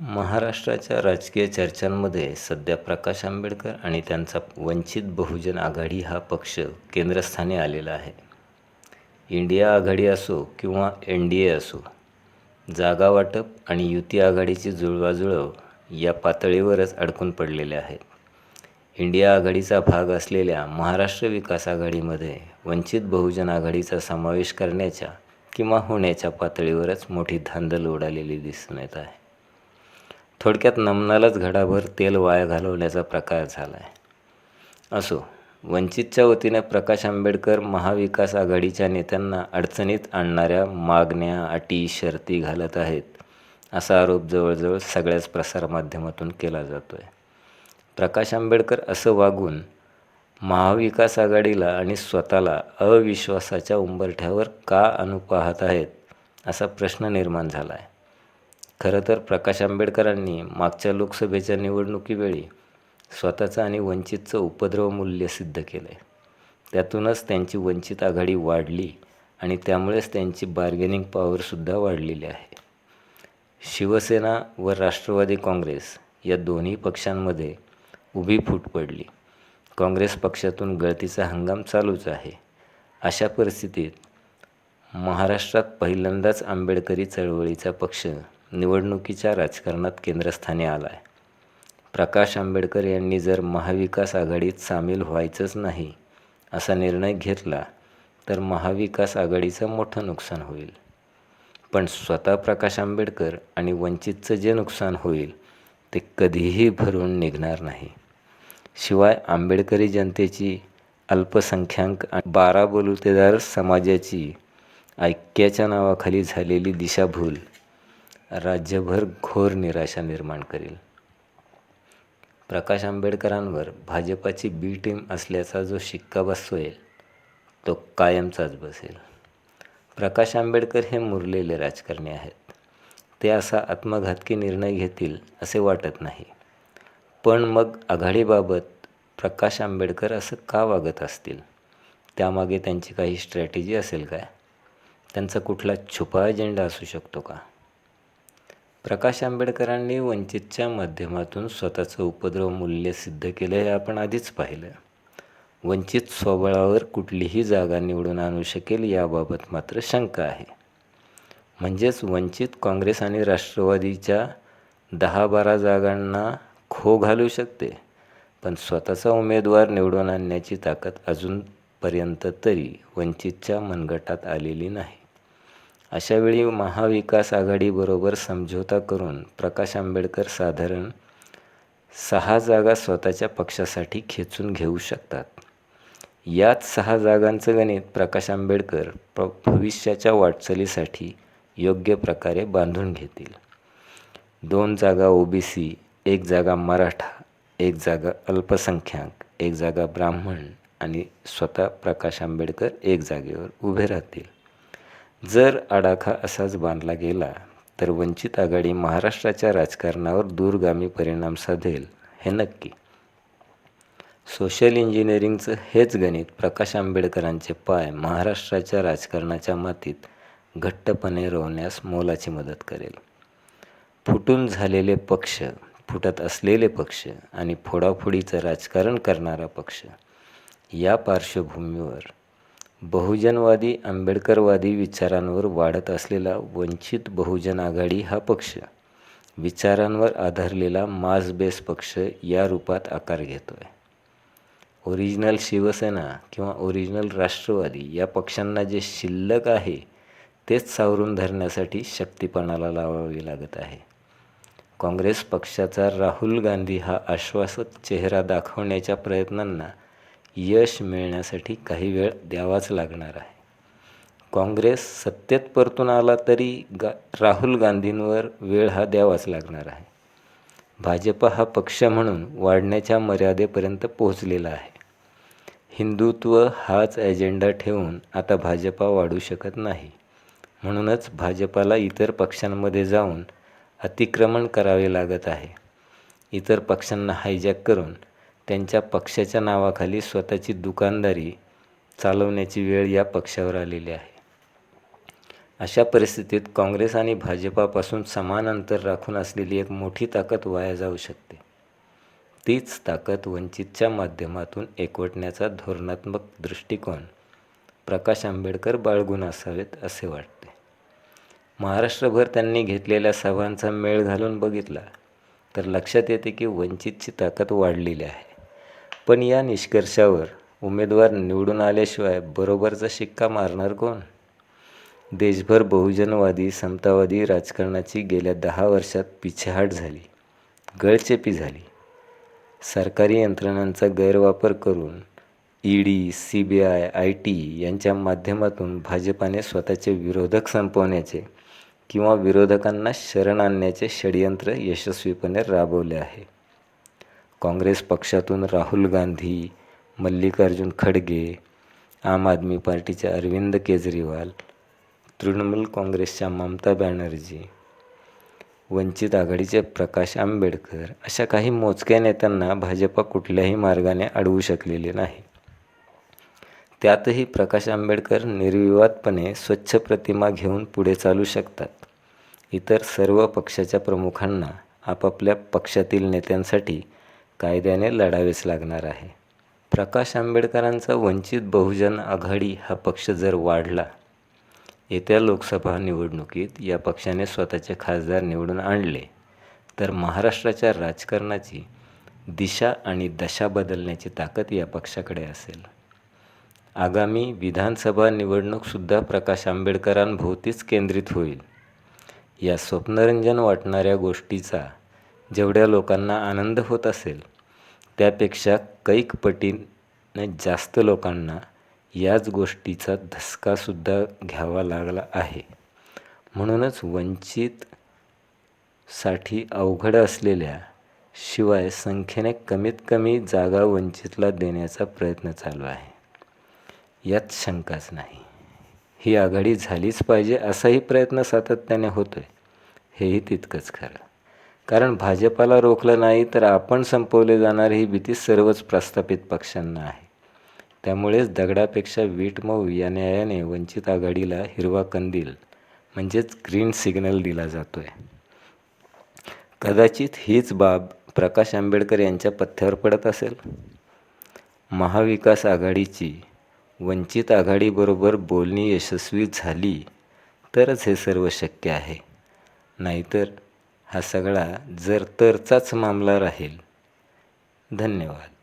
महाराष्ट्राच्या राजकीय चर्चांमध्ये सध्या प्रकाश आंबेडकर आणि त्यांचा वंचित बहुजन आघाडी हा पक्ष केंद्रस्थानी आलेला आहे. इंडिया आघाडी असो किंवा एन डी ए असो जागा वाटप आणि युती आघाडीची जुळवाजुळव या पातळीवरच अडकून पडलेले आहेत इंडिया आघाडीचा भाग असलेल्या महाराष्ट्र विकास आघाडीमध्ये वंचित बहुजन आघाडीचा समावेश करण्याच्या किंवा होण्याच्या पातळीवरच मोठी धांदल उडालेली दिसून येत आहे. थोडक्यात नमनालाच घडाभर तेल वाया घालवण्याचा प्रकार झाला आहे असो वंचितच्या वतीने प्रकाश आंबेडकर महाविकास आघाडीच्या नेत्यांना अडचणीत आणणाऱ्या मागण्या अटी शर्ती घालत आहेत असा आरोप जवळजवळ सगळ्याच प्रसारमाध्यमातून केला जातो आहे प्रकाश आंबेडकर असं वागून महाविकास आघाडीला आणि स्वतःला अविश्वासाच्या उंबरठ्यावर का अनुपाहत आहेत असा प्रश्न निर्माण झाला आहे खरं तर प्रकाश आंबेडकरांनी मागच्या लोकसभेच्या निवडणुकीवेळी स्वतःचं आणि वंचितचं उपद्रव मूल्य सिद्ध केलं आहे त्यातूनच त्यांची वंचित आघाडी वाढली आणि त्यामुळेच त्यांची बार्गेनिंग पॉवरसुद्धा वाढलेली आहे. शिवसेना व राष्ट्रवादी काँग्रेस या दोन्ही पक्षांमध्ये उभी फूट पडली. काँग्रेस पक्षातून गळतीचा हंगाम चालूच आहे. अशा परिस्थितीत महाराष्ट्रात पहिल्यांदाच आंबेडकरी चळवळीचा पक्ष निवडणुकीच्या राजकारणात केंद्रस्थानी आला आहे प्रकाश आंबेडकर यांनी जर महाविकास आघाडीत सामील व्हायचंच नाही असा निर्णय घेतला तर महाविकास आघाडीचं मोठं नुकसान होईल. पण स्वतः प्रकाश आंबेडकर आणि वंचितचं जे नुकसान होईल ते कधीही भरून निघणार नाही. शिवाय आंबेडकरी जनतेची अल्पसंख्याक बारा बलुतेदार समाजाची ऐक्याच्या नावाखाली झालेली दिशाभूल राज्यभर घोर निराशा निर्माण करेल. प्रकाश आंबेडकरांवर भाजपाची बी टीम असल्याचा जो शिक्का बसवेल तो कायमचाच बसेल. प्रकाश आंबेडकर हे मुरलेले राजकारणी आहेत. ते असा आत्मघातकी निर्णय घेतील असे वाटत नाही. पण मग आघाडीबाबत प्रकाश आंबेडकर असं का वागत असतील? त्यामागे त्यांची काही स्ट्रॅटेजी असेल काय? त्यांचा कुठला छुपा अजेंडा असू शकतो का? प्रकाश आंबेडकरांनी वंचितच्या माध्यमातून स्वतःचं उपद्रव मूल्य सिद्ध केलं हे आपण आधीच पाहिलं. वंचित स्वबळावर कुठलीही जागा निवडून आणू शकेल याबाबत मात्र शंका आहे. म्हणजेच वंचित काँग्रेस आणि राष्ट्रवादीच्या दहा बारा जागांना खो घालू शकते पण स्वतःचा उमेदवार निवडून आणण्याची ताकद अजूनपर्यंत तरी वंचितच्या मनगटात आलेली नाही. अशावेळी महाविकास आघाडीबरोबर समझोता करून प्रकाश आंबेडकर साधारण सहा जागा स्वतःच्या पक्षासाठी खेचून घेऊ शकतात. याच सहा जागांचं गणित प्रकाश आंबेडकर प भविष्याच्या वाटचालीसाठी योग्य प्रकारे बांधून घेतील. दोन जागा ओबीसी एक जागा मराठा एक जागा अल्पसंख्याक एक जागा ब्राह्मण आणि स्वतः प्रकाश आंबेडकर एक जागेवर उभे राहतील. जर आडाखा असाच बांधला गेला तर वंचित आघाडी महाराष्ट्राच्या राजकारणावर दूरगामी परिणाम साधेल हे नक्की. सोशल इंजिनिअरिंगचं हेच गणित प्रकाश आंबेडकरांचे पाय महाराष्ट्राच्या राजकारणाच्या मातीत घट्टपणे रोवण्यास मोलाची मदत करेल. फुटून झालेले पक्ष फुटत असलेले पक्ष आणि फोडाफोडीचं राजकारण करणारा पक्ष या पार्श्वभूमीवर बहुजनवादी आंबेडकरवादी विचारांवर वाढत असलेला वंचित बहुजन आघाडी हा पक्ष विचारांवर आधारलेला मास बेस पक्ष या रूपात आकार घेतो आहे ओरिजिनल शिवसेना किंवा ओरिजिनल राष्ट्रवादी या पक्षांना जे शिल्लक आहे तेच सावरून धरण्यासाठी शक्तीपणाला लावावी लागत आहे. काँग्रेस पक्षाचा राहुल गांधी हा आश्वासक चेहरा दाखवण्याच्या प्रयत्नांना यश मिळण्यासाठी काही वेळ द्यावाच लागणार आहे. काँग्रेस सत्तेत परतून आला तरी गा राहुल गांधींवर वेळ हा द्यावाच लागणार आहे. भाजप हा पक्ष म्हणून वाढण्याच्या मर्यादेपर्यंत पोहोचलेला आहे. हिंदुत्व हाच एजेंडा ठेवून आता भाजपा वाढू शकत नाही. म्हणूनच भाजपाला इतर पक्षांमध्ये जाऊन अतिक्रमण करावे लागत आहे. इतर पक्षांना हायजॅक करून त्यांच्या पक्षाच्या नावाखाली स्वतःची दुकानदारी चालवण्याची वेळ या पक्षावर आलेली आहे. अशा परिस्थितीत काँग्रेस आणि भाजपापासून समान अंतर राखून असलेली एक मोठी ताकद वाया जाऊ शकते. तीच ताकद वंचितच्या माध्यमातून एकवटण्याचा धोरणात्मक दृष्टिकोन प्रकाश आंबेडकर बाळगून असावेत असे वाटते. महाराष्ट्रभर त्यांनी घेतलेल्या सभांचा मेळ घालून बघितला तर लक्षात येते की वंचितची ताकद वाढलेली आहे. पण या निष्कर्षावर उमेदवार निवडून आल्याशिवाय बरोबरचा शिक्का मारणार कोण? देशभर बहुजनवादी समतावादी राजकारणाची गेल्या दहा वर्षात पिछेहाट झाली गळचेपी झाली. सरकारी यंत्रणांचा गैरवापर करून E D C B I I T यांच्या माध्यमातून भाजपाने स्वतःचे विरोधक संपवण्याचे किंवा विरोधकांना शरण आणण्याचे षडयंत्र यशस्वीपणे राबवले आहे. काँग्रेस पक्षातून राहुल गांधी मल्लिकार्जुन खडगे आम आदमी पार्टीचे अरविंद केजरीवाल तृणमूल काँग्रेसच्या ममता बॅनर्जी वंचित आघाडीचे प्रकाश आंबेडकर अशा काही मोजक्या नेत्यांना भाजपा कुठल्याही मार्गाने अडवू शकलेले नाही. त्यातही प्रकाश आंबेडकर निर्विवादपणे स्वच्छ प्रतिमा घेऊन पुढे चालू शकतात. इतर सर्व पक्षाच्या प्रमुखांना आपापल्या पक्षातील नेत्यांसाठी कायद्याने लढावेच लागणार आहे. प्रकाश आंबेडकरांचा वंचित बहुजन आघाडी हा पक्ष जर वाढला येत्या लोकसभा निवडणुकीत या पक्षाने स्वतःचे खासदार निवडून आणले तर महाराष्ट्राच्या राजकारणाची दिशा आणि दशा बदलण्याची ताकद या पक्षाकडे असेल. आगामी विधानसभा निवडणूकसुद्धा प्रकाश आंबेडकरांभोवतीच केंद्रित होईल. या स्वप्नरंजन वाटणाऱ्या गोष्टीचा जेवढ्या लोकांना आनंद होत असेल त्यापेक्षा कैक पटीनं जास्त लोकांना याच गोष्टीचा धसकासुद्धा घ्यावा लागला आहे. म्हणूनच वंचित साठी अवघड असलेल्या शिवाय संख्येने कमीत कमी जागा वंचितला देण्याचा प्रयत्न चालू आहे. यात शंकाच नाही. ही आघाडी झालीच पाहिजे असाही प्रयत्न सातत्याने होतो आहे हेही तितकंच खरं. कारण भाजपाला रोखलं नाही तर आपण संपवले जाणार ही भीती सर्वच प्रस्थापित पक्षांना आहे. त्यामुळेच दगडापेक्षा वीट मऊ या न्यायाने वंचित आघाडीला हिरवा कंदील म्हणजेच ग्रीन सिग्नल दिला जातो आहे कदाचित हीच बाब प्रकाश आंबेडकर यांच्या पथ्यावर पडत असेल? महाविकास आघाडीची वंचित आघाडीबरोबर बोलणी यशस्वी झाली तरच हे सर्व शक्य आहे. नाहीतर हा सगळा जर तरचाच मामला राहील. धन्यवाद.